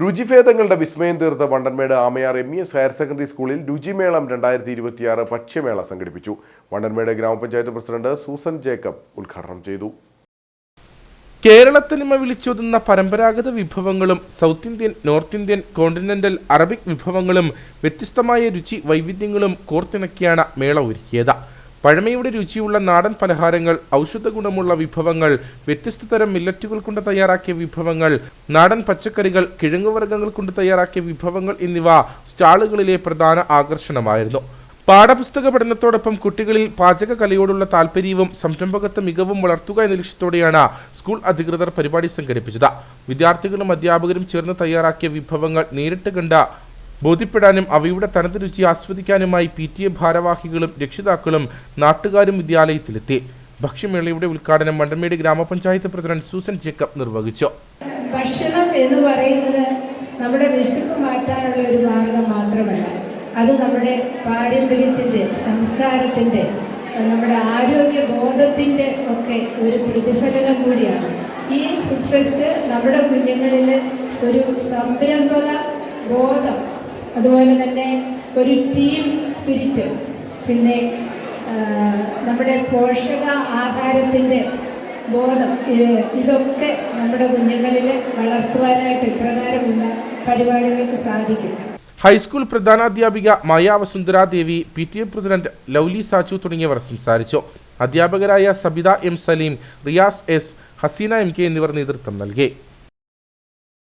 രുചിഭേദങ്ങളുടെ വിസ്മയം തീർത്ത Vandanmedu Amayar M E S higher secondary സ്കൂളിൽ രുചിമേളം രണ്ടായിരത്തി ഇരുപത്തിയാറ് ഭക്ഷ്യമേള സംഘടിപ്പിച്ചു. വണ്ടൻമേട് ഗ്രാമപഞ്ചായത്ത് പ്രസിഡന്റ് സൂസൻ ജേക്കബ് ഉദ്ഘാടനം ചെയ്തു. കേരളത്തനിമ വിളിച്ചോതുന്ന പരമ്പരാഗത വിഭവങ്ങളും south Indian north Indian continental Arabic വിഭവങ്ങളും വ്യത്യസ്തമായ രുചി വൈവിധ്യങ്ങളും കോർത്തിണക്കിയാണ് മേള ഒരുക്കിയത്. പഴമയുടെ രുചിയുള്ള നാടൻ പലഹാരങ്ങൾ ഔഷധ ഗുണമുള്ള വിഭവങ്ങൾ വ്യത്യസ്ത തരം മില്ലറ്റുകൾ കൊണ്ട് തയ്യാറാക്കിയ വിഭവങ്ങൾ നാടൻ പച്ചക്കറികൾ കിഴങ്ങുവർഗങ്ങൾ കൊണ്ട് തയ്യാറാക്കിയ വിഭവങ്ങൾ എന്നിവ സ്റ്റാളുകളിലെ പ്രധാന ആകർഷണമായിരുന്നു. പാഠപുസ്തക പഠനത്തോടൊപ്പം കുട്ടികളിൽ പാചക കലയോടുള്ള താല്പര്യവും സംരംഭകത്വ മികവും വളർത്തുക എന്ന ലക്ഷ്യത്തോടെയാണ് സ്കൂൾ അധികൃതർ പരിപാടി സംഘടിപ്പിച്ചത്. വിദ്യാർത്ഥികളും അധ്യാപകരും ചേർന്ന് തയ്യാറാക്കിയ വിഭവങ്ങൾ നേരിട്ട് കണ്ട് ബോധ്യപ്പെടാനും അവയുടെ തനത് രുചി ആസ്വദിക്കാനുമായി പി ടി എ ഭാരവാഹികളും രക്ഷിതാക്കളും നാട്ടുകാരും വിദ്യാലയത്തിലെത്തി. ഭക്ഷ്യമേളയുടെ ഉദ്ഘാടനം മണ്ടമേട് ഗ്രാമപഞ്ചായത്ത് പ്രസിഡന്റ് സൂസൻ ജേക്കബ് നിർവഹിച്ചു. ഭക്ഷണം എന്ന് പറയുന്നത് നമ്മുടെ വിശപ്പ് മാറ്റാനുള്ള ഒരു മാർഗം മാത്രമല്ല. അത് നമ്മുടെ പാരമ്പര്യത്തിന്റെ സംസ്കാരത്തിന്റെ നമ്മുടെ ആരോഗ്യ ബോധത്തിന്റെ ഒക്കെ ഒരു പ്രതിഫലനം കൂടിയാണ്. ഈ ഫുഡ് ഫെസ്റ്റ് നമ്മുടെ കുഞ്ഞുങ്ങളിൽ ഒരു സംരംഭക ബോധം അതുപോലെ തന്നെ ഒരു ടീം സ്പിരിറ്റ് പിന്നെ നമ്മുടെ പോഷക ആഹാരത്തിന്റെ ബോധം ഇത് ഇതൊക്കെ നമ്മുടെ കുഞ്ഞുങ്ങളിൽ വളർത്തുവാനായിട്ട് ഇപ്രകാരമുള്ള പരിപാടികൾക്ക് സാധിക്കും. High school പ്രധാനാധ്യാപിക Maya Vasundhara Devi P T A president Lovely Sachu തുടങ്ങിയവർ സംസാരിച്ചു. അധ്യാപകരായ Sabitha M Saleem Riyas S Haseena M K എന്നിവർ നേതൃത്വം നൽകി.